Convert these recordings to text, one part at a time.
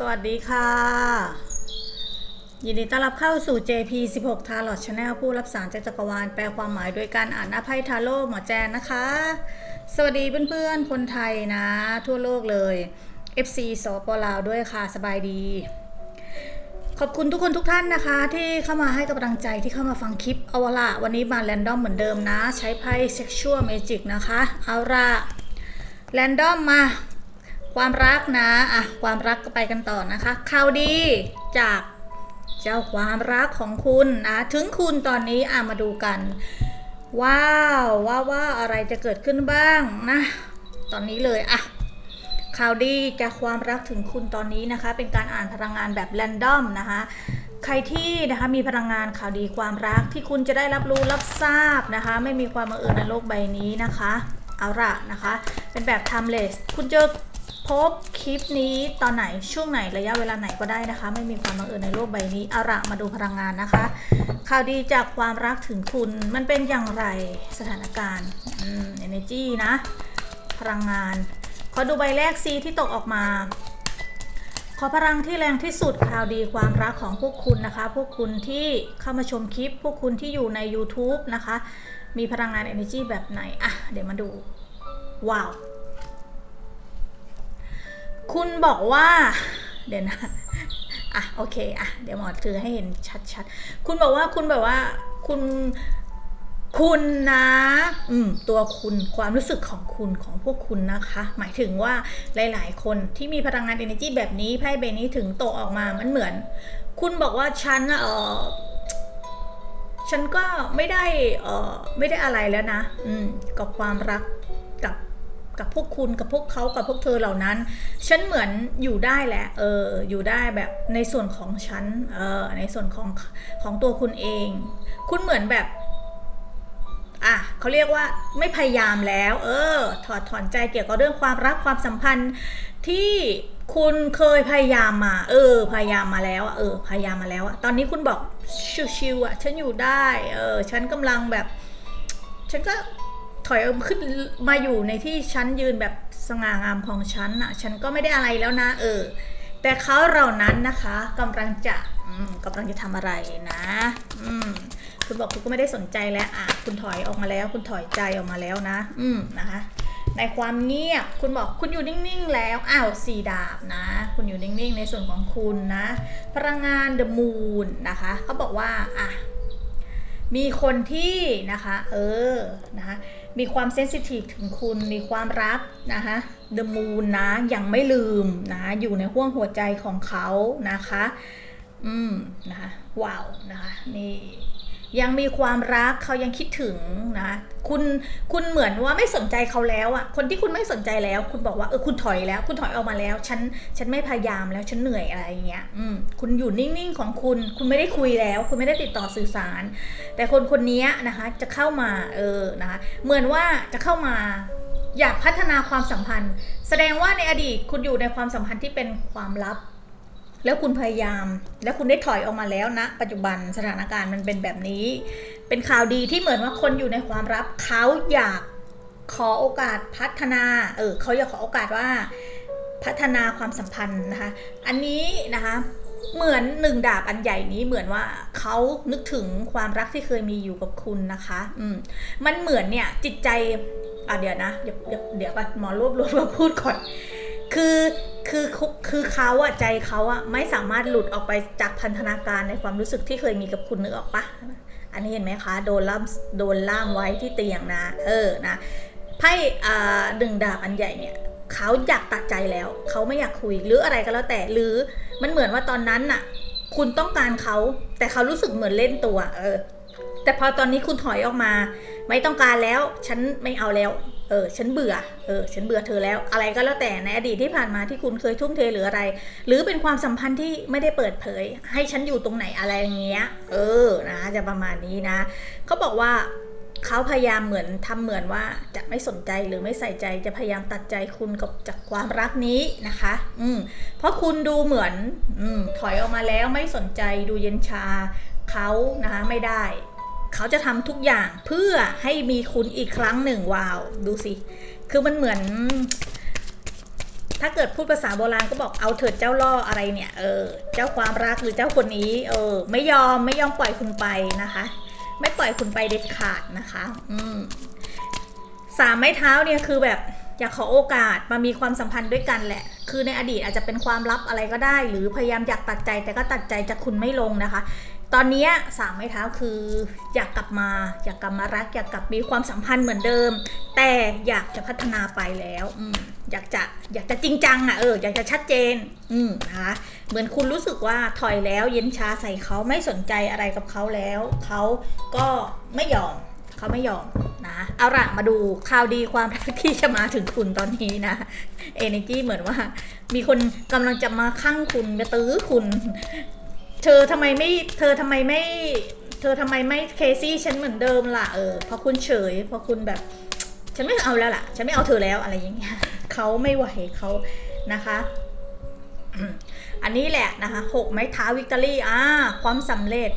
สวัสดีค่ะ ยินดีต้อนรับเข้าสู่ JP 16 Tarot Channel ผู้รับสารจากจักรวาลแปลความหมายโดยการอ่านหน้าไพ่ทาโร่หมอแจนนะคะ สวัสดีเพื่อนๆ คนไทยนะ ทั่วโลกเลย FC สปลาวด้วยค่ะ สบายดี ขอบคุณทุกคนทุกท่านนะคะ ที่เข้ามาให้กำลังใจที่เข้ามาฟังคลิปเอาละวันนี้มาแรนดอมเหมือนเดิมนะ ใช้ไพ่ Sexual Magic นะคะ เอาละแรนดอมมา ความรักนะอะความรักก็ไปกันต่อนะคะข่าวดีจากเจ้าความรักของคุณนะถึงคุณตอนนี้อะมาดูกัน ว้าวว่าว่าอะไรจะเกิดขึ้นบ้างนะ ตอนนี้เลยอะข่าวดีจากความรักถึงคุณตอนนี้นะคะ เป็นการอ่านพลังงานแบบแรนดอมนะคะใครที่นะคะมีพลังงานข่าวดีความรักที่คุณจะได้รับรู้รับทราบนะคะ ไม่มีความบังเอิญในโลกใบนี้นะคะ เอาละนะคะ เป็นแบบ timeless คุณจะ พบคลิปนี้ตอนไหนช่วงไหนระยะเวลาไหนก็ได้นะคะ ไม่มีความบังเอิญในโลกใบนี้เอาละมาดูพลังงานนะคะ ข่าวดีจากความรักถึงคุณมันเป็นอย่างไรสถานการณ์อืม energy นะ พลังงาน ขอดูใบแรกซีที่ตกออกมา ขอพลังที่แรงที่สุดข่าวดีความรักของพวกคุณนะคะ พวกคุณที่เข้ามาชมคลิป พวกคุณที่อยู่ใน YouTube นะคะ มีพลังงาน energy แบบไหนอะเดี๋ยวมาดูว้าว คุณบอกว่า เดี๋ยวนะอะโอเคอะเดี๋ยวหมอถือให้เห็นชัดๆ คุณบอกว่าคุณแบบว่าคุณคุณนะ อืม ตัวคุณความรู้สึกของคุณของพวกคุณนะคะ หมายถึงว่าหลายๆ คนที่มีพลังงาน energy แบบนี้ไพ่ใบนี้ถึงโตออกมามันเหมือน คุณบอกว่าฉันเออฉันก็ไม่ได้เออไม่ได้อะไรแล้วนะ อืม กับความรัก กับพวกคุณกับพวกเขากับพวกเธอเหล่านั้น ฉันเหมือนอยู่ได้แหละเอออยู่ได้แบบในส่วนของฉันเออในส่วนของของตัวคุณเอง คุณเหมือนแบบอะเขาเรียกว่าไม่พยายามแล้ว เออ ถอดถอนใจเกี่ยวกับเรื่องความรักความสัมพันธ์ที่คุณเคยพยายามมา เออ พยายามมาแล้วเออ พยายามมาแล้วอะตอนนี้คุณบอกชิวๆอะฉันอยู่ได้ เออ ฉันกำลังแบบ ฉันก็ ถอยขึ้นมาอยู่ในที่ฉันยืนแบบสง่างามของฉันอะฉันก็ไม่ได้อะไรแล้วนะ เออ แต่เขาเหล่านั้นนะคะกำลังจะกำลังจะทำอะไรนะอืมคุณบอกคุณก็ไม่ได้สนใจแล้วอะคุณถอยออกมาแล้ว คุณถอยใจออกมาแล้วนะ อืมนะคะ ในความเงียบคุณบอกคุณอยู่นิ่งๆแล้วอ้าวสีดาบนะ คุณอยู่นิ่งๆ ในส่วนของคุณนะ พลังงาน the moon นะคะเขาบอกว่าอะมีคนที่นะคะ เออนะคะ มีความเซนซิทีฟถึงคุณมีความรักนะคะ the moon นะยังไม่ลืมนะอยู่ในห้วงหัวใจของเขานะคะ อืมนะคะว้าวนะคะนี่ ยังมีความรักเขายังคิดถึงนะคุณคุณเหมือนว่าไม่สนใจเขาแล้วอะคนที่คุณไม่สนใจแล้ว คุณบอกว่าเออคุณถอยแล้ว คุณถอยออกมาแล้ว ฉันฉันไม่พยายามแล้วฉันเหนื่อยอะไรอย่างเงี้ยอืมคุณอยู่นิ่งๆของคุณ คุณไม่ได้คุยแล้ว คุณไม่ได้ติดต่อสื่อสาร แต่คนคนนี้นะคะ จะเข้ามาเออนะคะเหมือนว่าจะเข้ามาอยากพัฒนาความสัมพันธ์ แสดงว่าในอดีตคุณอยู่ในความสัมพันธ์ที่เป็นความลับ แล้วคุณพยายาม แล้วคุณได้ถอยออกมาแล้วนะ ปัจจุบันสถานการณ์มันเป็นแบบนี้ เป็นข่าวดีที่เหมือนว่าคนอยู่ในความลับเขาอยากขอโอกาสพัฒนา เออเขาอยากขอโอกาสว่าพัฒนาความสัมพันธ์นะคะ อันนี้นะคะเหมือนหนึ่งดาบอันใหญ่นี้เหมือนว่าเขานึกถึงความรักที่เคยมีอยู่กับคุณนะคะ อืม มันเหมือนเนี่ยจิตใจอะเดี๋ยวนะ เดี๋ยวเดี๋ยวเดี๋ยวก่อนหมอรวบรวมมาพูดก่อน คือคือคือเขาอะใจเขาอะไม่สามารถหลุดออกไปจากพันธนาการในความรู้สึกที่เคยมีกับคุณนึกออกปะอันนี้เห็นไหมคะ โดนล่ามโดนล่ามไว้ที่เตียงนะ เออนะไพ่อ่าดึงดาบอันใหญ่เนี่ยเขาอยากตัดใจแล้ว เขาไม่อยากคุยหรืออะไรก็แล้วแต่หรือมันเหมือนว่าตอนนั้นน่ะ คุณต้องการเขาแต่เขารู้สึกเหมือนเล่นตัว เออ แต่พอตอนนี้คุณถอยออกมา ไม่ต้องการแล้ว ฉันไม่เอาแล้ว เออฉันเบื่อเออฉันเบื่อเธอแล้วอะไรก็แล้วแต่ในอดีตที่ผ่านมาที่คุณเคยทุ่มเทหรืออะไร หรือเป็นความสัมพันธ์ที่ไม่ได้เปิดเผย ให้ฉันอยู่ตรงไหนอะไรอย่างเงี้ย เออนะจะประมาณนี้นะเขาบอกว่าเขาพยายามเหมือนทำเหมือนว่าจะไม่สนใจหรือไม่ใส่ใจจะพยายามตัดใจคุณกับจากความรักนี้นะคะ อืมเพราะคุณดูเหมือน อืมถอยออกมาแล้วไม่สนใจดูเย็นชาเขานะคะไม่ได้ เขาจะทำทุกอย่างเพื่อให้มีคุณอีกครั้งหนึ่งว้าว ดูสิ คือมันเหมือน ถ้าเกิดพูดภาษาโบราณก็บอกเอาเถิดเจ้าล่ออะไรเนี่ย เออ เจ้าความรักหรือเจ้าคนนี้ เออ ไม่ยอมไม่ยอมปล่อยคุณไปนะคะ ไม่ปล่อยคุณไปเด็ดขาดนะคะ อืมสามไม้เท้าเนี่ยคือแบบอยากขอโอกาสมามีความสัมพันธ์ด้วยกันแหละ คือในอดีตอาจจะเป็นความลับอะไรก็ได้ หรือพยายามอยากตัดใจแต่ก็ตัดใจจากคุณไม่ลงนะคะ ตอนนี้สามไม้เท้าคืออยากกลับมา อยากกลับมารัก อยากกลับมีความสัมพันธ์เหมือนเดิม แต่อยากจะพัฒนาไปแล้วอือยากจะอยากจะจริงจังอะเอออยากจะชัดเจน อืมนะคะเหมือนคุณรู้สึกว่าถอยแล้วเย็นชาใส่เขาไม่สนใจอะไรกับเขาแล้วเขาก็ไม่ยอมเขาไม่ยอมนะเอาละมาดูข่าวดีความรักที่จะมาถึงคุณตอนนี้นะ Energy เหมือนว่า มีคนกำลังจะมาข้างคุณมาตื้อคุณ เธอทำไมไม่เธอทำไมไม่ เธอทำไมไม่เคซี่ฉันเหมือนเดิมล่ะเออเพราะคุณเฉยเพราะคุณแบบ ฉันไม่เอาแล้วล่ะ ฉันไม่เอาเธอแล้วอะไรอย่างเงี้ยเขาไม่ไหวเขานะคะอันนี้แหละนะคะหกไม้เท้าวิกตอรี่อ่าความสำเร็จ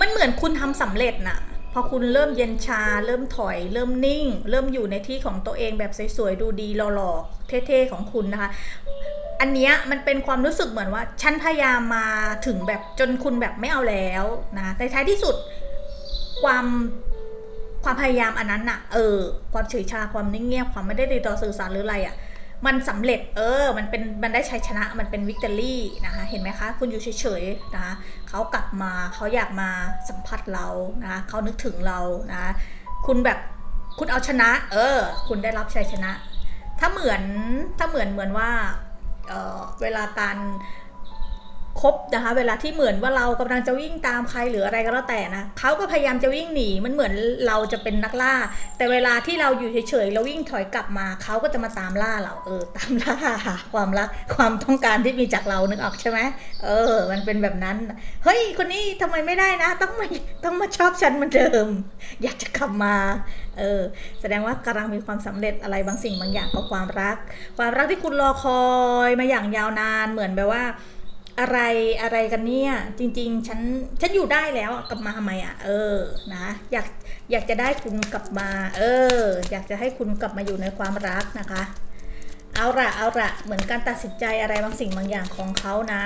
มันเหมือนคุณทำสำเร็จน่ะ พอคุณเริ่มเย็นชา เริ่มถอย เริ่มนิ่ง เริ่มอยู่ในที่ของตัวเองแบบสวยๆ ดูดีหล่อๆ เท่ๆ ของคุณนะคะ อันเนี้ยมันเป็นความรู้สึกเหมือนว่าฉันพยายามมาถึงแบบจนคุณแบบไม่เอาแล้วนะแต่ท้ายที่สุดความความพยายามอันนั้นน่ะเออ ความเฉยชาความนิ่งเงียบความไม่ได้ติดต่อสื่อสารหรืออะไรอะ่ะมันสำเร็จเออ มันเป็นมันได้ชัยชนะมันเป็นวิกตอรี่นะคะเห็นไหมคะ คุณอยู่เฉยๆนะคะเขากลับมาเขาอยากมาสัมผัสเรานะคะเขานึกถึงเรานะคุณแบบคุณเอาชนะ เออ คุณได้รับชัยชนะ ถ้าเหมือนถ้าเหมือนเหมือนว่า เเวลาการคบนะคะเวลาที่เหมือนว่าเรากำลังจะวิ่งตามใครหรืออะไรก็แล้วแต่นะเขาก็พยายามจะวิ่งหนีมันเหมือนเราจะเป็นนักล่า แต่เวลาที่เราอยู่เฉยๆแล้ววิ่งถอยกลับมาเขาก็จะมาตามล่าเราเออตามล่าหาความรักความต้องการที่มีจากเรานึกออกใช่ไหมเออ มันเป็นแบบนั้นเฮ้ยคนนี้ทำไมไม่ได้นะ ต้องมาต้องมาชอบฉันเหมือนเดิม อยากจะกลับมา เออ แสดงว่ากำลังมีความสำเร็จอะไรบางสิ่งบางอย่างกับความรัก ความรักที่คุณรอคอยมาอย่างยาวนานเหมือนแบบว่า อะไรอะไรกันเนี่ย จริง ๆ ฉันฉันอยู่ได้แล้วกลับมาทำไมอะ เออ นะ อยากอยากจะได้คุณกลับมา เออ อยากจะให้คุณกลับมาอยู่ในความรักนะคะเอาละเอาละเหมือนการตัดสินใจอะไรบางสิ่งบางอย่างของเขานะ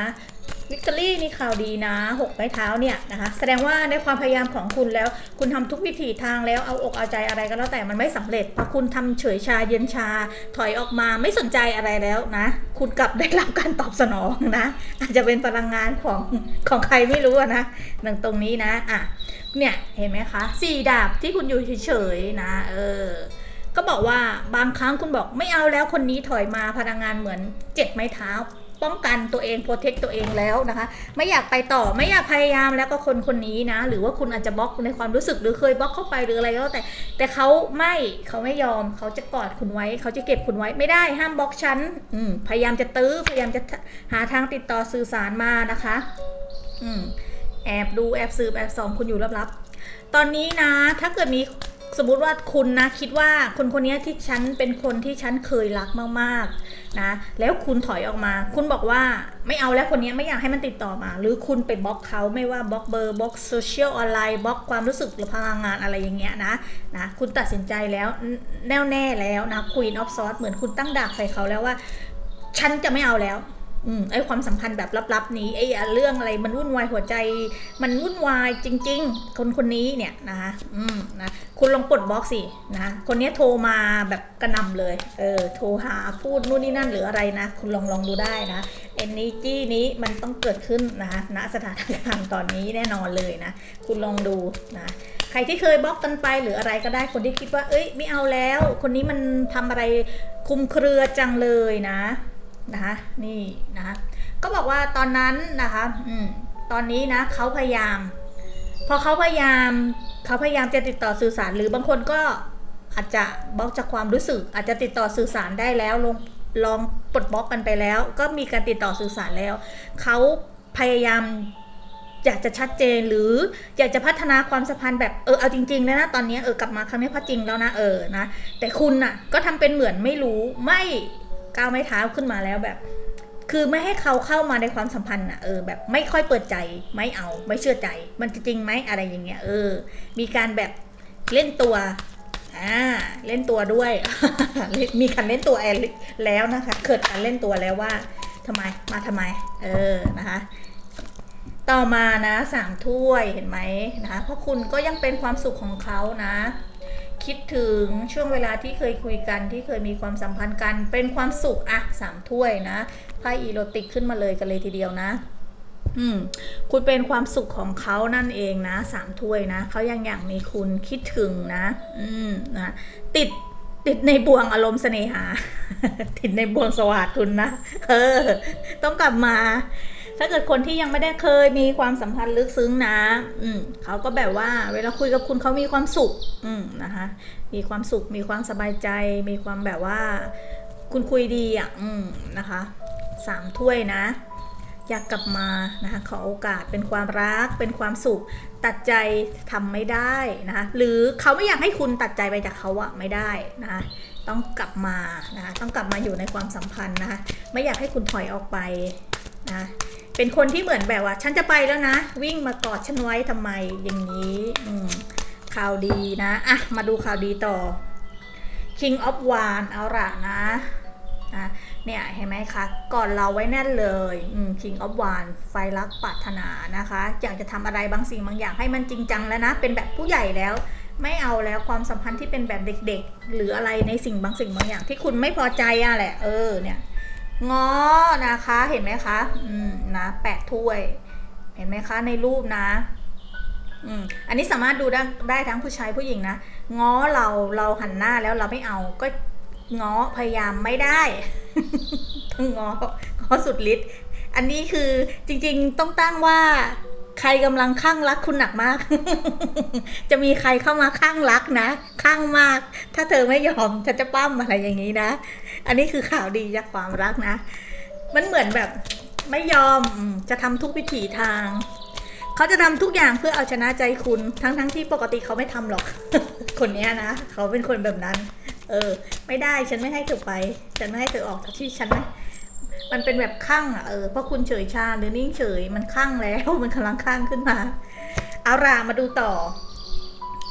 วิกตอรี่นี่ข่าวดีนะหกไม้เท้าเนี่ยนะคะแสดงว่าในความพยายามของคุณแล้ว คุณทำทุกวิถีทางแล้วเอาอกเอาใจอะไรก็แล้วแต่มันไม่สำเร็จพอคุณทำเฉยชาเย็นชาถอยออกมาไม่สนใจอะไรแล้วนะ คุณกลับได้รับการตอบสนองนะ อาจจะเป็นพลังงานของของใครไม่รู้อะนะดังตรงนี้นะอะเนี่ยเห็นไหมคะสี่ดาบที่คุณอยู่เฉยๆนะเออก็บอกว่าบางครั้งคุณบอกไม่เอาแล้วคนนี้ถอยมาพลังงานเหมือนเจ็บไม้เท้า ป้องกันตัวเองโปรเทคตัวเองแล้วนะคะ ไม่อยากไปต่อไม่อยากพยายามแล้วก็คนคนนี้นะ หรือว่าคุณอาจจะบล็อกในความรู้สึกหรือเคยบล็อกเข้าไปหรืออะไรก็แล้วแต่ แต่เขาไม่เขาไม่ยอมเขาจะกอดคุณไว้ เขาจะเก็บคุณไว้ไม่ได้ห้ามบล็อกฉันพยายามจะตื้อพยายามจะหาทางติดต่อสื่อสารมานะคะ อืมแอบดูแอบสืบแอบส่องคุณอยู่ลับๆตอนนี้นะ ถ้าเกิดมี สมมุติว่าคุณนะคิดว่าคนคนนี้ที่ฉันเป็นคนที่ฉันเคยรักมากๆนะแล้วคุณถอยออกมา คุณบอกว่าไม่เอาแล้วคนนี้ไม่อยากให้มันติดต่อมา หรือคุณไปบล็อกเขาไม่ว่าบล็อกเบอร์บล็อกโซเชียลออนไลน์บล็อกความรู้สึกหรือพลังงานอะไรอย่างเงี้ยนะนะคุณตัดสินใจแล้วแน่วแน่แล้วนะ Queen of Swords เหมือนคุณตั้งดาบใส่เขาแล้วว่า ฉันจะไม่เอาแล้ว อไอความสัมพันธ์แบบลับๆ นี้ไอเรื่องอะไรมันวุ่นวายหัวใจ มันวุ่นวายจริง ๆ คนคนนี้เนี่ยนะคะอืมนะคุณลองปลดบล็อกสินะคนนี้โทรมาแบบกระนำเลยเออโทรหาพูดนู่นนี่นั่นหรืออะไรนะ คุณลองลองดูได้นะเอเนจีนี้มันต้องเกิดขึ้นนะณสถานการณ์ตอนนี้แน่นอนเลยนะคุณลองดูนะใครที่เคยบล็อกกันไปหรืออะไรก็ได้คนที่คิดว่า เอ้ยไม่เอาแล้ว คนนี้มันทำอะไรคุมเครือจังเลยนะ นะคะนี่นะคะก็บอกว่าตอนนั้นนะคะอืมตอนนี้นะเขาพยายาม พอเขาพยายามเขาพยายามจะติดต่อสื่อสารหรือบางคนก็อาจจะบล็อกจากความรู้สึก อาจจะติดต่อสื่อสารได้แล้วลงลองปลดบล็อกกันไปแล้ว ก็มีการติดต่อสื่อสารแล้วเขาพยายามอยากจะชัดเจนหรืออยากจะพัฒนาความสัมพันธ์แบบเออเอาจริงๆแล้วนะตอนนี้เออกลับมาครั้งนี้พัดจริงแล้วนะเออนะแต่คุณน่ะก็ทำเป็นเหมือนไม่รู้ไม่ ก้าวไม่เท้าขึ้นมาแล้วแบบ คือไม่ให้เขาเข้ามาในความสัมพันธ์อะเออแบบไม่ค่อยเปิดใจไม่เอาไม่เชื่อใจ มันจะจริงไหมอะไรอย่างเงี้ยเออ มีการแบบเล่นตัวอ่าเล่นตัวด้วย มีคันเล่นตัวแอนแล้วนะคะ เกิดการเล่นตัวแล้วว่าทำไมมาทำไม เออนะคะ ต่อมานะสามถ้วยเห็นไหมนะคะเพราะคุณก็ยังเป็นความสุขของเขานะ คิดถึงช่วงเวลาที่เคยคุยกันที่เคยมีความสัมพันธ์กัน เป็นความสุขอะสามถ้วยนะไพ่อีโรติกขึ้นมาเลยกันเลยทีเดียวนะอืมคุณเป็นความสุขของเขานั่นเองนะสามถ้วยนะเขายังอยากมีคุณคิดถึงนะ อืมนะติดติดในบ่วงอารมณ์เสน่หา ติดในบ่วงสวัสดคุณนะเออ ต้องกลับมา ถ้าเกิดคนที่ยังไม่ได้เคยมีความสัมพันธ์ลึกซึ้งนะ อืมเขาก็แบบว่า เวลาคุยกับคุณเขามีความสุข อืมนะคะ มีความสุข มีความสบายใจ มีความแบบว่า คุณคุยดีอะ อืมนะคะสามถ้วยนะ อยากกลับมานะคะขอโอกาสเป็นความรัก เป็นความสุข ตัดใจทำไม่ได้นะคะ หรือเขาไม่อยากให้คุณตัดใจไปจากเขาอะไม่ได้นะคะต้องกลับมานะคะต้องกลับมาอยู่ในความสัมพันธ์นะคะไม่อยากให้คุณถอยออกไปนะ เป็นคนที่เหมือนแบบว่า ฉันจะไปแล้วนะ วิ่งมากอดฉันไว้ทำไมอย่างนี้อืข่าวดีนะอะมาดูข่าวดีต่อ King of w a n เอาละนะนะเนี่ยเห็นไหมคะก่อนเราไว้แน่นเลยอืม King of w a n ไฟรักปรารถนานะคะ อยากจะทำอะไรบางสิ่งบางอย่างให้มันจริงจังแล้วนะ เป็นแบบผู้ใหญ่แล้ว ไม่เอาแล้วความสัมพันธ์ที่เป็นแบบเด็กๆ หรืออะไรในสิ่งบางสิ่งบางอย่างที่คุณไม่พอใจอะแหละ เออเนี่ย ง้อนะคะเห็นไหมคะอืมนะแปดถ้วย เห็นไหมคะในรูปนะอืมอันนี้สามารถดูได้ได้ทั้งผู้ชายผู้หญิงนะง้อเราเราหันหน้าแล้วเราไม่เอาก็ง้อพยายามไม่ได้ต้องง้อง้อสุดฤทธิ์อันนี้คือจริงๆต้องตั้งว่าใครกำลังข้างรักคุณหนักมาก จะมีใครเข้ามาข้างรักนะ ข้างมาก ถ้าเธอไม่ยอมฉันจะปั้มอะไรอย่างนี้นะ อันนี้คือข่าวดีจากความรักนะ มันเหมือนแบบไม่ยอมจะทำทุกวิถีทาง เขาจะทำทุกอย่างเพื่อเอาชนะใจคุณ ทั้งทั้งที่ปกติเขาไม่ทำหรอก คนเนี้ยนะ เขาเป็นคนแบบนั้น เออ ไม่ได้ฉันไม่ให้เธอไป ฉันไม่ให้เธอออกจากที่ฉันนะมันเป็นแบบข้างอะเออเพราะคุณเฉยชาหรือนิ่งเฉยมันข้างแล้ว มันกำลังข้างขึ้นมา เอาล่ะมาดูต่อ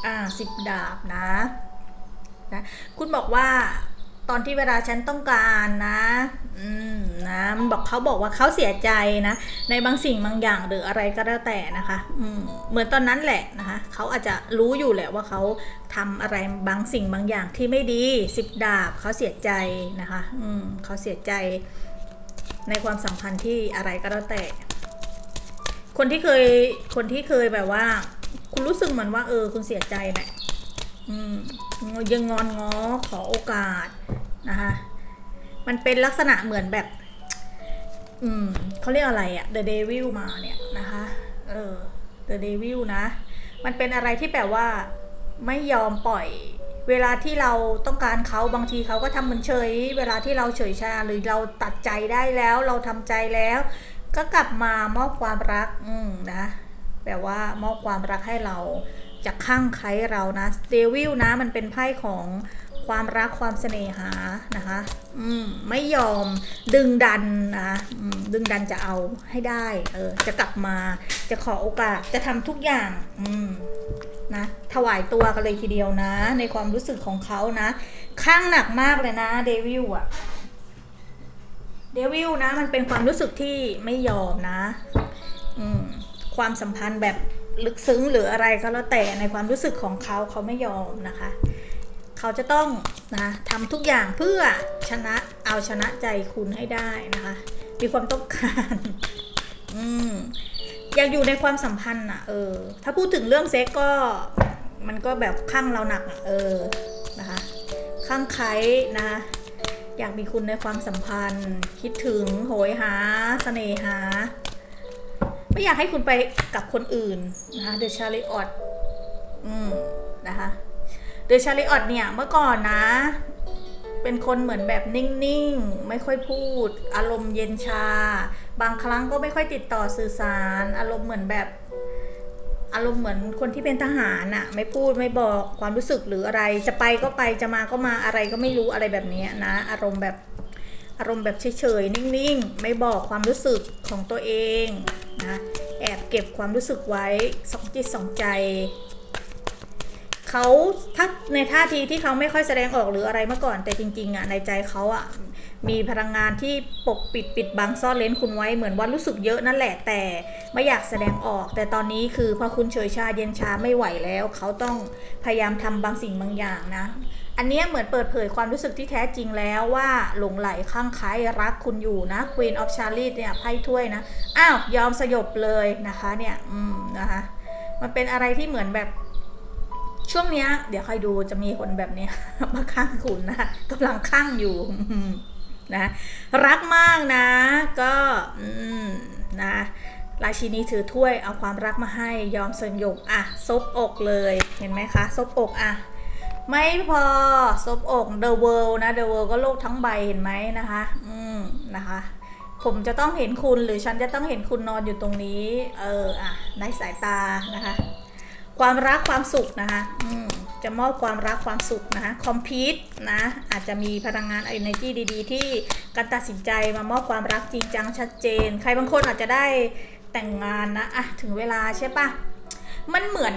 อ่าสิบดาบนะนะ คุณบอกว่า ตอนที่เวลาฉันต้องการนะ อืมนะมันบอกเขาบอกว่าเขาเสียใจนะ ในบางสิ่งบางอย่างหรืออะไรก็แล้วแต่นะคะ อืมเหมือนตอนนั้นแหละนะคะ เขาอาจจะรู้อยู่แหละว่าเขาทำอะไรบางสิ่งบางอย่างที่ไม่ดีสิบดาบเขาเสียใจนะคะ อืมเขาเสียใจ ในความสัมพันธ์ที่อะไรก็แล้วแต่ คนที่เคยคนที่เคยแบบว่า คุณรู้สึกเหมือนว่าเออคุณเสียใจแหละอืม ยังงอนง้อขอโอกาสนะคะมันเป็นลักษณะเหมือนแบบ อืมเขาเรียกอะไรอะ The Devil มาเนี่ยนะคะเออ The Devil นะ มันเป็นอะไรที่แบบว่าไม่ยอมปล่อย เวลาที่เราต้องการเขาบางทีเขาก็ทำเหมือนเฉย เวลาที่เราเฉยชาหรือเราตัดใจได้แล้ว เราทำใจแล้ว ก็กลับมามอบความรัก อืมนะแบบว่ามอบความรักให้เรา จะข้างใครเรานะเดวิลนะมันเป็นไพ่ของความรักความเสน่หานะคะอืมไม่ยอมดึงดันนะดึงดันจะเอาให้ได้เออจะกลับมาจะขอโอกาสจะทำทุกอย่างอืมนะถวายตัวกันเลยทีเดียวนะ ในความรู้สึกของเขานะข้างหนักมากเลยนะเดวิลอะเดวิลนะมันเป็นความรู้สึกที่ไม่ยอมนะ อืมความสัมพันธ์แบบ ลึกซึ้งหรืออะไรก็แล้วแต่ในความรู้สึกของเขาเขาไม่ยอมนะคะ เขาจะต้องนะทำทุกอย่างเพื่อชนะเอาชนะใจคุณให้ได้นะคะ มีความต้องการอืมอยากอยู่ในความสัมพันธ์อะเออ ถ้าพูดถึงเรื่องเซ็กก็มันก็แบบข้างเราหนักอะเออนะคะข้างใครนะคะอยากมีคุณในความสัมพันธ์ คิดถึงโหยหาเสน่หา ไม่อยากให้คุณไปกับคนอื่นนะคะเดอะชาริออตอืมนะคะเดอะชาริออตเนี่ยเมื่อก่อนนะ เป็นคนเหมือนแบบนิ่งๆ ไม่ค่อยพูด อารมณ์เย็นชา บางครั้งก็ไม่ค่อยติดต่อสื่อสาร อารมณ์เหมือนแบบอารมณ์เหมือนคนที่เป็นทหารอะไม่พูดไม่บอกความรู้สึกหรืออะไร จะไปก็ไปจะมาก็มาอะไรก็ไม่รู้อะไรแบบนี้นะ อารมณ์แบบอารมณ์แบบเฉยๆนิ่งๆ ไม่บอกความรู้สึกของตัวเอง นะแอบเก็บความรู้สึกไว้สองจิตสองใจ เขาถ้าในท่าทีที่เขาไม่ค่อยแสดงออกหรืออะไรเมื่อก่อน แต่จริงๆอะในใจเขาอะมีพลังงานที่ปกปิดปิดบังซ่อนเลนคุณไว้เหมือนว่ารู้สึกเยอะนั่นแหละแต่ไม่อยากแสดงออก แต่ตอนนี้คือพอคุณเฉยชาเย็นชาไม่ไหวแล้ว เขาต้องพยายามทำบางสิ่งบางอย่างนะ อันเนี้ยเหมือนเปิดเผยความรู้สึกที่แท้จริงแล้วว่าหลงไหลข้างใคล้ายรักคุณอยู่นะ Queen of c h a r i t เนี่ยไพ่ถ้วยนะอ้าวยอมสยบเลยนะคะเนี่ยอืมนะคะมันเป็นอะไรที่เหมือนแบบ ช่วงเนี้ย เดี๋ยวคอยดูจะมีคนแบบเนี้ยมาข้างคุณนะกำลังข้างอยู่นะรักมากนะก็นะราชินีถือถ้วยเอาความรักมาให้ยอมสยบอะซบอกเลยเห็นไหมคะซบอกอะไม่พอซบอก The World นะ The World ก็โลกทั้งใบเห็นไหมนะคะ อืมนะคะ ผมจะต้องเห็นคุณหรือฉันจะต้องเห็นคุณนอนอยู่ตรงนี้ เอออะในสายตานะคะ ความรักความสุขนะคะอืมจะมอบความรักความสุขนะคะคอมพิวนะอาจจะมีพลังงาน energy ดี ๆ ที่การตัดสินใจมามอบความรักจริงจังชัดเจน ใครบางคนอาจจะได้แต่งงานนะอะถึงเวลาใช่ปะมันเหมือน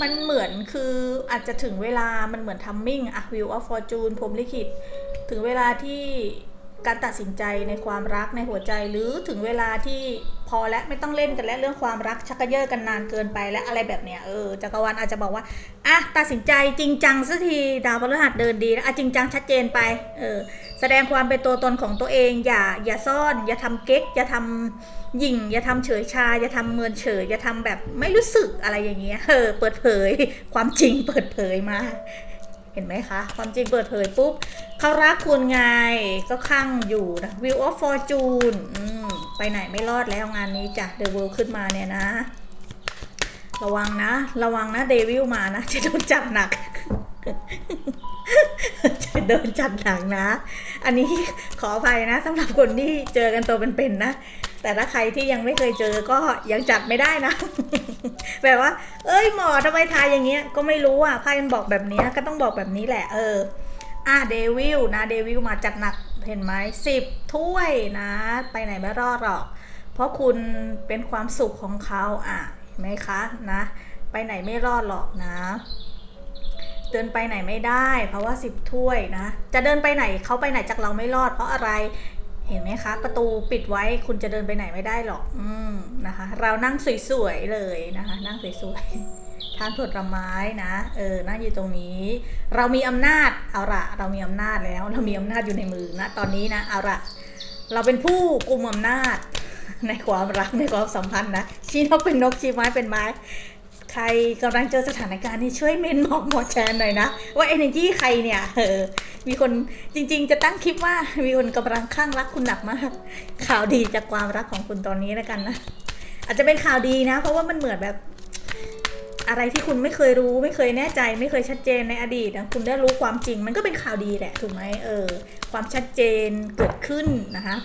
มันเหมือนคืออาจจะถึงเวลามันเหมือนทัมมิ่งอะ Wheel of Fortune พรหมลิขิต ถึงเวลาที่ การตัดสินใจในความรักในหัวใจหรือถึงเวลาที่พอและไม่ต้องเล่นกันและเรื่องความรักชักกระเยาะกันนานเกินไปและอะไรแบบเนี้ยเออจักรวาลอาจจะบอกว่าอะตัดสินใจจริงจังสักทีดาวพฤหัสเดินดีนะอะจริงจังชัดเจนไปเออแสดงความเป็นตัวตนของตัวเอง อย่าอย่าซ่อน อย่าทำเก๊ก อย่าทำหยิ่ง อย่าทำเฉยชา อย่าทำเมินเฉย อย่าทำแบบไม่รู้สึกอะไรอย่างเงี้ยเออเปิดเผย ความจริงเปิดเผยมา เห็นไหมคะ ความจริงเปิดเผยปุ๊บเขารักคุณไงก็ข้างอยู่นะ View of Fortune อืมไปไหนไม่รอดแล้วงานนี้จ้ะ The World ขึ้นมาเนี่ยนะ ระวังนะ ระวังนะเดวิลมานะ จะโดนจับหนักจะโดนจับหนักนะ อันนี้ขออภัยนะสำหรับคนที่เจอกันตัวเป็นๆนะ แต่ถ้าใครที่ยังไม่เคยเจอก็ยังจับไม่ได้นะ แบบว่า เอ้ยหมอทำไมทายอย่างเงี้ย ก็ไม่รู้อะไพ่มันบอกแบบนี้ก็ต้องบอกแบบนี้แหละ เออ อะเดวิลนะเดวิลมาจัดหนักเห็นไหมสิบถ้วยนะ ไปไหนไม่รอดหรอก เพราะคุณเป็นความสุขของเขาอะเห็นไหมคะนะ ไปไหนไม่รอดหรอกนะเดินไปไหนไม่ได้ เพราะว่าสิบถ้วยนะ จะเดินไปไหนเขาไปไหนจากเราไม่รอด เพราะอะไร เห็นไหมคะ ประตูปิดไว้คุณจะเดินไปไหนไม่ได้หรอก อืมนะคะ เรานั่งสวยๆเลยนะคะ นั่งสวยๆทานผลไม้นะ เออ นั่งอยู่ตรงนี้ เรามีอำนาจ เอาละเรามีอำนาจแล้ว เรามีอำนาจอยู่ในมือนะ ตอนนี้นะ เอาละเราเป็นผู้กุมอำนาจในความรักในความสัมพันธ์นะชี้นกเป็นนกชี้ไม้เป็นไม้ ใครกำลังเจอสถานการณ์นี้ช่วยเมนบอกหมอแชร์หน่อยนะ ว่า energy ใครเนี่ยเออมีคนจริง ๆ จะตั้งคลิปว่ามีคนกำลังข้างรักคุณหนักมาก ข่าวดีจากความรักของคุณตอนนี้แล้วกันนะ อาจจะเป็นข่าวดีนะ เพราะว่ามันเหมือนแบบ อะไรที่คุณไม่เคยรู้ไม่เคยแน่ใจ ไม่เคยชัดเจนในอดีตนะคุณได้รู้ความจริง มันก็เป็นข่าวดีแหละถูกไหมเออ ความชัดเจนเกิดขึ้นนะคะ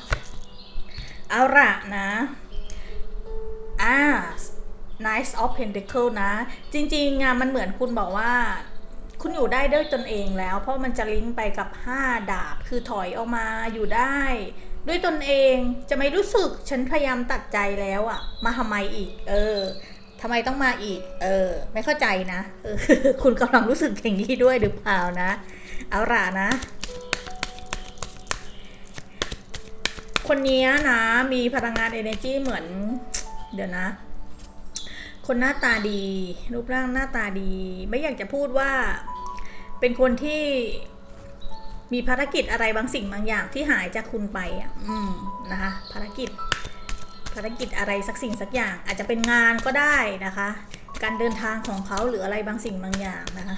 เอาละนะอ่า Knight of Pentacle นะ จริงๆอะมันเหมือนคุณบอกว่า คุณอยู่ได้ด้วยตนเองแล้ว เพราะมันจะลิงก์ไปกับ 5 ดาบ คือถอยออกมาอยู่ได้ ด้วยตนเองจะไม่รู้สึกฉันพยายามตัดใจแล้วอะมาทำไมอีก เออทำไมต้องมาอีก เออ ไม่เข้าใจนะออคุณกำลังรู้สึกอย่างนี้ด้วยหรือเปล่านะ เอาล่ะนะ คนนี้นะ มีพลังงาน energy เหมือน เดี๋ยวนะ คนหน้าตาดี รูปร่างหน้าตาดี ไม่อยากจะพูดว่าเป็นคนที่มีภารกิจอะไรบางสิ่งบางอย่างที่หายจากคุณไปอะอืมนะคะภารกิจภารกิจอะไรสักสิ่งสักอย่าง อาจจะเป็นงานก็ได้นะคะ การเดินทางของเขาหรืออะไรบางสิ่งบางอย่างนะคะ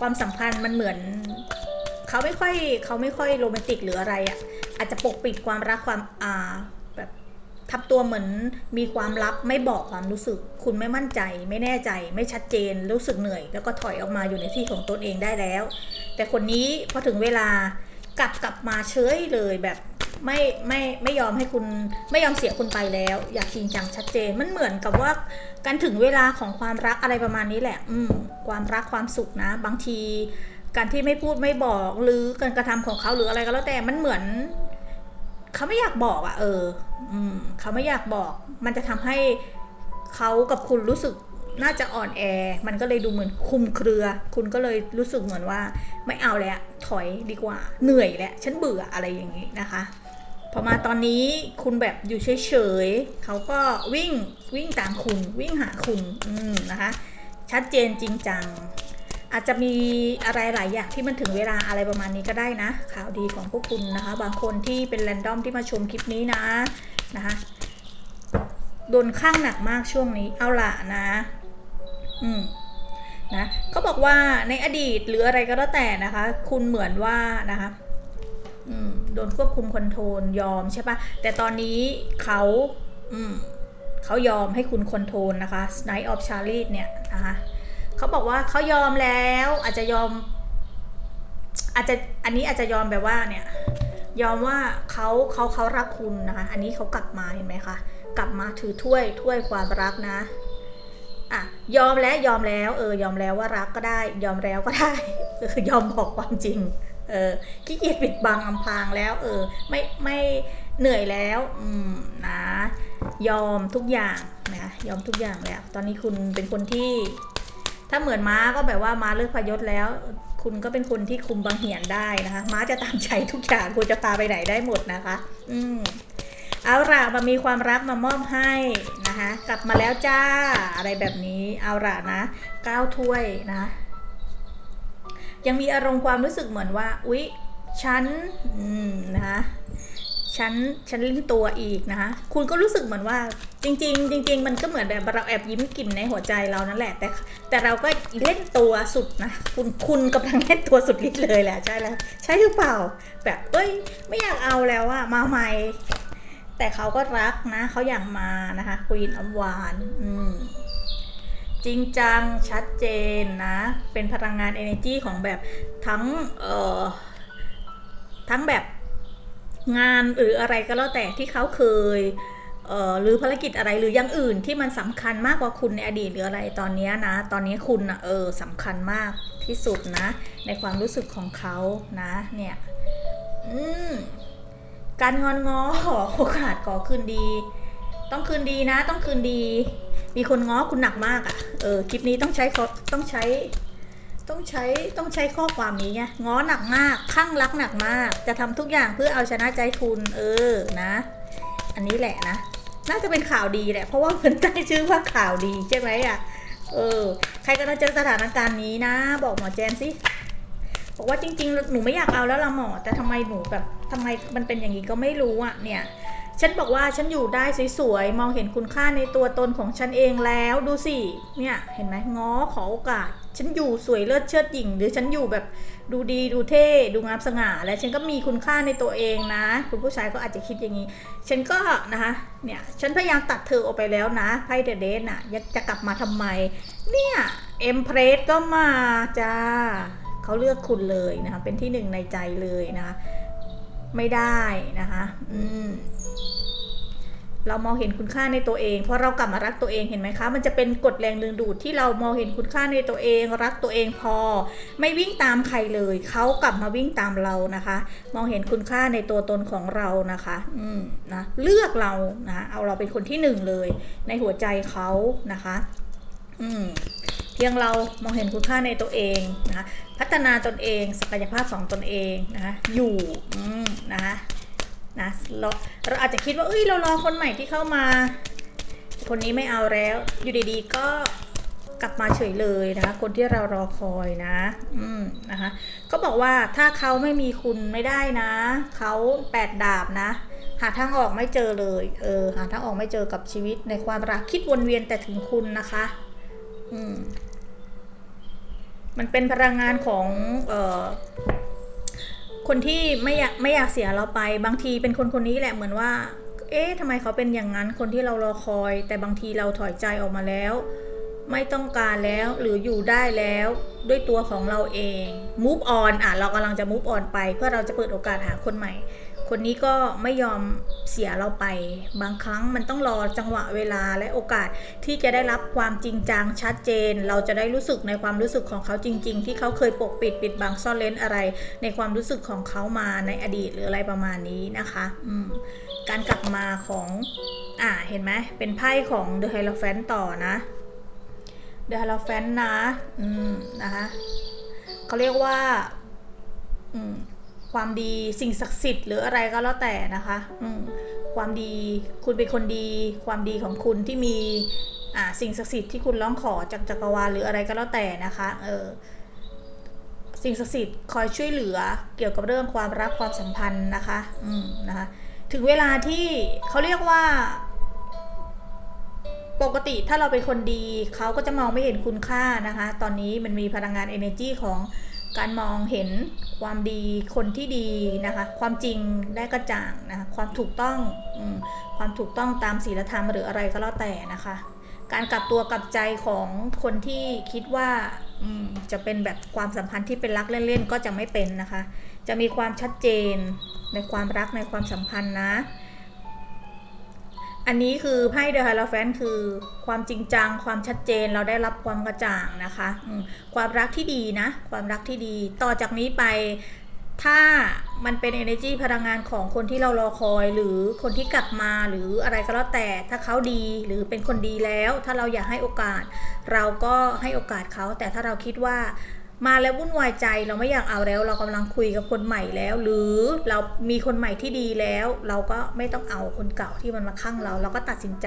ความสัมพันธ์มันเหมือนเขาไม่ค่อยเขาไม่ค่อยโรแมนติกหรืออะไรอะ่ะอาจจะปกปิดความรักความอ่า ทำตัวเหมือนมีความลับไม่บอกความรู้สึก คุณไม่มั่นใจ ไม่แน่ใจ ไม่ชัดเจน รู้สึกเหนื่อย แล้วก็ถอยออกมาอยู่ในที่ของตนเองได้แล้ว แต่คนนี้พอถึงเวลากลับกลับมาเฉยเลยแบบไม่ไม่ไม่ยอมให้คุณไม่ยอมเสียคุณไปแล้ว อยากจริงจังชัดเจนมันเหมือนกับว่าการถึงเวลาของความรักอะไรประมาณนี้แหละ อืม ความรักความสุขนะ บางที การที่ไม่พูดไม่บอกหรือการกระทำของเขาหรืออะไรก็แล้วแต่มันเหมือน เขาไม่อยากบอกอะ่ะเออ อืมเขาไม่อยากบอก มันจะทำให้เขากับคุณรู้สึกน่าจะอ่อนแอ มันก็เลยดูเหมือนคุมเครือ คุณก็เลยรู้สึกเหมือนว่า ไม่เอาแล้วถอยดีกว่า เหนื่อยแล้วฉันเบื่ออะไรอย่างนี้นะคะพอมาตอนนี้คุณแบบอยู่เฉยๆเขาก็วิ่งวิ่งตามคุณวิ่งหาคุณอืมนะคะ ชัดเจนจริงจัง อาจจะมีอะไรหลายอย่างที่มันถึงเวลาอะไรประมาณนี้ก็ได้นะ ข่าวดีของพวกคุณนะคะ บางคนที่เป็นแรนดอมที่มาชมคลิปนี้นะนะคะโดนข้างหนักมากช่วงนี้เอาละนะ อืมนะเขาบอกว่าในอดีตหรืออะไรก็แล้วแต่นะคะ คุณเหมือนว่านะคะอืมโดนควบคุมคอนโทรลยอมใช่ปะแต่ตอนนี้เขาอืมเขายอมให้คุณคอนโทรลนะคะ Night of Charlie เนี่ยนะคะ เขาบอกว่าเขายอมแล้ว อาจจะยอม อาจจะอันนี้อาจจะยอมแบบว่าเนี่ย ยอมว่าเขาเขาเขารักคุณนะคะ อันนี้เขากลับมาเห็นไหมคะกลับมาถือถ้วยถ้วยความรักนะอะยอมแล้วยอมแล้วเออยอมแล้วว่ารักก็ได้ ยอมแล้วก็ได้เออยอมบอกความจริงเออขี้เกียจปิดบังอำพรางแล้ว เออไม่ไม่เหนื่อยแล้วอืมนะยอมทุกอย่างนะยอมทุกอย่างแล้ว ตอนนี้คุณเป็นคนที่ ถ้าเหมือนม้าก็แบบว่าม้าเลิกพยศแล้ว คุณก็เป็นคนที่คุมบังเหียนได้นะคะ ม้าจะตามใจทุกอย่างคุณจะพาไปไหนได้หมดนะคะ อืมเอาล่ะมามีความรักมามอบให้นะคะ กลับมาแล้วจ้าอะไรแบบนี้ เอาล่ะนะก้าวถ้วยนะ ยังมีอารมณ์ความรู้สึกเหมือนว่า อุ๊ย ฉัน อืมนะคะ ฉันฉันลิ้นตัวอีกนะคะคุณก็รู้สึกเหมือนว่าจริง ๆ จริง ๆ มันก็เหมือนแบบเราแอบยิ้มกลิ่นในหัวใจเรานั่นแหละ แต่แต่เราก็เล่นตัวสุดนะคุณคุณกำลังเล่นตัวสุดฤทธิ์เลยแหละใช่แล้วใช่หรือเปล่า แบบเอ้ยไม่อยากเอาแล้วอะมาใหม่แต่เขาก็รักนะเขาอยากมานะคะ Queen of w a n อืมจริงจังชัดเจนนะ เป็นพลังงาน energy ของแบบทั้งเอ่อทั้งแบบ งานหรืออะไรก็แล้วแต่ที่เขาเคยเหรือภารกิจอะไรหรืออย่างอื่นที่มันสำคัญมากกว่าคุณในอดีตหรืออะไรตอนนี้นะ ตอนนี้คุณนะเออสำคัญมากที่สุดนะ ในความรู้สึกของเขานะเนี่ยอืมการงอนงอโอกาสขอคืนดี ต้องคืนดีนะ ต้องคืนดี มีคนง้อคุณหนักมากอะ่ะเออคลิปนี้ต้องใช้ต้องใช้ ต้องใช้ต้องใช้ข้อความนี้ไงง้อหนักมากข้างรักหนักมาก จะทำทุกอย่างเพื่อเอาชนะใจคุณเออนะ อันนี้แหละนะ น่าจะเป็นข่าวดีแหละ เพราะว่ามันตั้งชื่อว่าข่าวดีใช่ไหมอะ่ะเออ ใครกำลังเจอสถานการณ์นี้นะ บอกหมอแจนสิบอกว่าจริงๆ หนูไม่อยากเอาแล้วละหมอ แต่ทำไมหนูแบบทำไมมันเป็นอย่างนี้ก็ไม่รู้อะเนี่ยฉันบอกว่าฉันอยู่ได้สวยๆ มองเห็นคุณค่าในตัวตนของฉันเองแล้วดูสิ เนี่ย เห็นไหมง้อขอโอกาส ฉันอยู่สวยเลิศเชิดหญิง หรือฉันอยู่แบบดูดีดูเท่ดูงามสง่า และฉันก็มีคุณค่าในตัวเองนะ คุณผู้ชายก็อาจจะคิดอย่างนี้ ฉันก็นะคะเนี่ยฉันพยายามตัดเธอออกไปแล้วนะไพ่เดเดนน่ะยังจะกลับมาทำไม เนี่ยเอ็มเพรสก็มาจ้าเขาเลือกคุณเลยนะคะเป็นที่หนึ่งในใจเลยนะคะไม่ได้นะคะ อืม เรามองเห็นคุณค่าในตัวเอง เพราะเรากลับมารักตัวเองเห็นไหมคะ มันจะเป็นกฎแรงดึงดูดที่เรามองเห็นคุณค่าในตัวเอง รักตัวเองพอ ไม่วิ่งตามใครเลย เขากลับมาวิ่งตามเรานะคะ มองเห็นคุณค่าในตัวตนของเรานะคะ อืมนะเลือกเรานะเอาเราเป็นคนที่หนึ่งเลย ในหัวใจเขานะคะ อืมเพียงเรามองเห็นคุณค่าในตัวเองนะคะพัฒนาตนเอง ศักยภาพของตนเองนะคะอยู่อืมนะคะ นะเราเราอาจจะคิดว่าเอ้ยเรารอคนใหม่ที่เข้ามา คนนี้ไม่เอาแล้ว อยู่ดีๆก็กลับมาเฉยเลยนะคะ คนที่เรารอคอยนะ อืมนะคะก็บอกว่าถ้าเขาไม่มีคุณไม่ได้นะ เขาแปดดาบนะ หาทางออกไม่เจอเลย เออ หาทางออกไม่เจอกับชีวิตในความรักคิดวนเวียนแต่ถึงคุณนะคะ อืมมันเป็นพลังงานของ เอ่อ คนที่ไม่อยากไม่อยากเสียเราไป บางทีเป็นคนคนนี้แหละเหมือนว่า เอ๊ะทำไมเขาเป็นอย่างนั้นคนที่เรารอคอย แต่บางทีเราถอยใจออกมาแล้ว ไม่ต้องการแล้วหรืออยู่ได้แล้วด้วยตัวของเราเอง move on อะเรากำลังจะ move on ไป เพื่อเราจะเปิดโอกาสหาคนใหม่ คนนี้ก็ไม่ยอมเสียเราไป บางครั้งมันต้องรอจังหวะเวลาและโอกาสที่จะได้รับความจริงจังชัดเจน เราจะได้รู้สึกในความรู้สึกของเขาจริง ๆ ที่เขาเคยปกปิดปิดบังซ่อนเล้นอะไร ในความรู้สึกของเขามาในอดีตหรืออะไรประมาณนี้นะคะอืมการกลับมาของอ่าเห็นไหมเป็นไพ่ของ The Hierophant ต่อนะเดอะไฮาราแฟนนะอืมนะคะเขาเรียกว่าอืม ความดีสิ่งศักดิ์สิทธิ์หรืออะไรก็แล้วแต่นะคะอืความดีคุณเป็นคนดี ความดีของคุณที่มีสิ่งศักดิ์สิทธิ์ที่คุณร้องขอจากจักรวาลหรืออะไรก็แล้วแต่นะคะเออสิ่งศักดิ์สิทธิ์คอยช่วยเหลือเกี่ยวกับเรื่องความรักความสัมพันธ์นะคะอืมนะคะถึงเวลาที่เขาเรียกว่า ปกติถ้าเราเป็นคนดีเขาก็จะมองไม่เห็นคุณค่านะคะ ตอนนี้มันมีพลังงาน energy ของ การมองเห็นความดีคนที่ดีนะคะ ความจริงได้กระจ่างนะคะความถูกต้องอความถูกต้องตามศีลธรรมหรืออะไรก็แล้วแต่นะคะ การกลับตัวกลับใจของคนที่คิดว่าจะเป็นแบบความสัมพันธ์ที่เป็นรักเล่นๆก็จะไม่เป็นนะคะ จะมีความชัดเจนในความรักในความสัมพันธ์นะ อันนี้คือไพ่เดอะฮาราแฟนคือความจริงจัง ความชัดเจนเราได้รับความกระจ่างนะคะความรักที่ดีนะ ความรักที่ดี ต่อจากนี้ไปถ้ามันเป็น energy พลังงานของคนที่เรารอคอย หรือคนที่กลับมาหรืออะไรก็แล้วแต่ ถ้าเขาดีหรือเป็นคนดีแล้ว ถ้าเราอยากให้โอกาส เราก็ให้โอกาสเขา แต่ถ้าเราคิดว่า มาแล้ววุ่นวายใจเราไม่อยากเอาแล้ว เรากำลังคุยกับคนใหม่แล้ว หรือเรามีคนใหม่ที่ดีแล้ว เราก็ไม่ต้องเอาคนเก่าที่มันมาข้างเรา เราก็ตัดสินใจ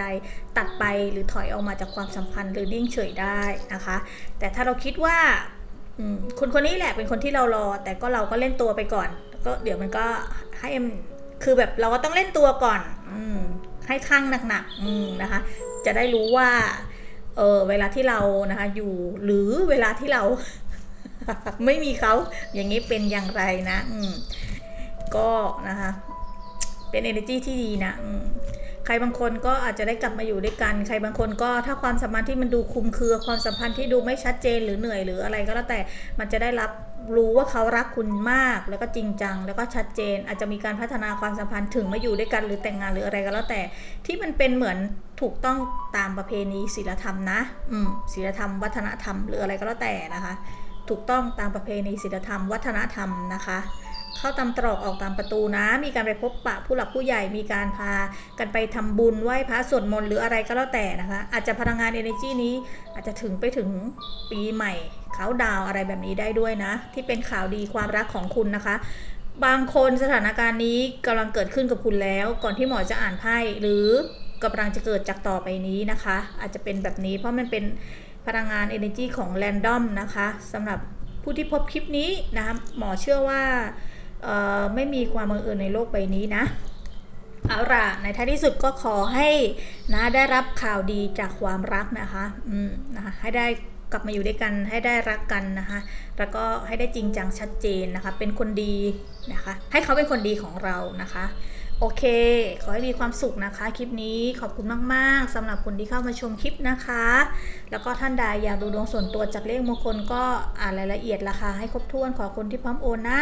ตัดไปหรือถอยออกมาจากความสัมพันธ์หรือนิ่งเฉยได้นะคะ แต่ถ้าเราคิดว่าคนคนนี้แหละเป็นคนที่เรารอ แต่ก็เราก็เล่นตัวไปก่อน ก็เดี๋ยวมันก็ให้คือแบบเราก็ต้องเล่นตัวก่อนอืให้ข้างหนักๆนะคะ จะได้รู้ว่าเออเวลาที่เรานะคะอยู่หรือเวลาที่เรา ไม่มีเขาอย่างนี้เป็นอย่างไรนะอืมก็นะคะ เป็น energy ที่ดีนะอืมใครบางคนก็อาจจะได้กลับมาอยู่ด้วยกัน ใครบางคนก็ถ้าความสัมพันธ์ที่มันดูคุมเครือความสัมพันธ์ที่ดูไม่ชัดเจนหรือเหนื่อยหรืออะไรก็แล้วแต่มันจะได้รับรู้ว่าเขารักคุณมากแล้วก็จริงจัง แล้วก็ชัดเจน อาจจะมีการพัฒนาความสัมพันธ์ถึงมาอยู่ด้วยกันหรือแต่งงานหรืออะไรก็แล้วแต่ ที่มันเป็นเหมือนถูกต้องตามประเพณีศีลธรรมนะ อืมศีลธรรมวัฒนธรรมหรืออะไรก็แล้วแต่นะคะ ถูกต้องตามประเพณีศีลธรรม วัฒนธรรมนะคะ เข้าตามตรอกออกตามประตูนะ มีการไปพบปะผู้หลักผู้ใหญ่มีการพากันไปทำบุญไหว้พระสวดมนต์หรืออะไรก็แล้วแต่นะคะ อาจจะพลังงาน energy นี้อาจจะถึงไปถึงปีใหม่เขาดาวอะไรแบบนี้ได้ด้วยนะ ที่เป็นข่าวดีความรักของคุณนะคะบางคนสถานการณ์นี้กำลังเกิดขึ้นกับคุณแล้ว ก่อนที่หมอจะอ่านไพ่หรือกำลังจะเกิดจากต่อไปนี้นะคะ อาจจะเป็นแบบนี้เพราะมันเป็น พลังงาน Energy ของ Random นะคะสำหรับผู้ที่พบคลิปนี้นะคะหมอเชื่อว่าไม่มีความบังเอิญในโลกใบนี้นะเอาล่ะในท้ายที่สุดก็ขอให้นะได้รับข่าวดีจากความรักนะคะอืมนะคะให้ได้กลับมาอยู่ด้วยกันให้ได้รักกันนะคะ แล้วก็ให้ได้จริงจังชัดเจนนะคะ เป็นคนดีนะคะ ให้เขาเป็นคนดีของเรานะคะ โอเค ขอให้มีความสุขนะคะ คลิปนี้ขอบคุณมากๆสำหรับคนที่เข้ามาชมคลิปนะคะ แล้วก็ท่านใดอยากดูดวงส่วนตัวจากเลขมงคลก็อ่านรายละเอียดราคาให้ครบถ้วนขอคนที่พร้อมโอนนะ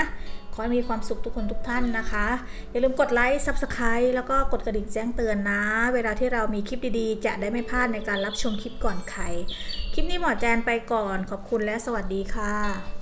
ขอให้มีความสุขทุกคนทุกท่านนะคะ อย่าลืมกดไลค์ซับสไคร b e แล้วก็กดกระดิ่งแจ้งเตือนนะ เวลาที่เรามีคลิปดีๆ จะได้ไม่พลาดในการรับชมคลิปก่อนใคร คลิปนี้หมอแจนไปก่อน ขอบคุณและสวัสดีค่ะ